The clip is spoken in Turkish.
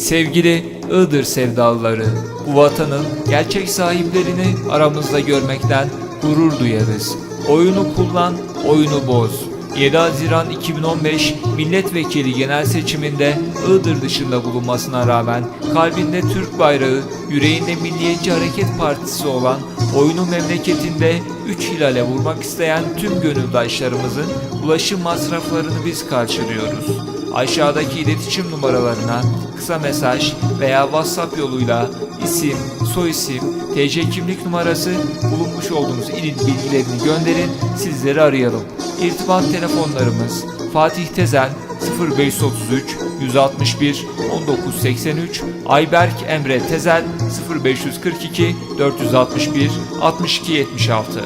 Sevgili Iğdır sevdalıları, bu vatanın gerçek sahiplerini aramızda görmekten gurur duyarız. Oyunu kullan, oyunu boz. 7 Haziran 2015 Milletvekili genel seçiminde Iğdır dışında bulunmasına rağmen kalbinde Türk bayrağı, yüreğinde Milliyetçi Hareket Partisi olan oyunu memleketinde 3 hilale vurmak isteyen tüm gönüldaşlarımızın ulaşım masraflarını biz karşılıyoruz. Aşağıdaki iletişim numaralarına kısa mesaj veya WhatsApp yoluyla isim, soyisim, TC kimlik numarası, bulunmuş olduğunuz ilin bilgilerini gönderin, sizleri arayalım. İrtibat telefonlarımız Fatih Tezel 0533 161 1983 Ayberk Emre Tezel 0542 461 62 76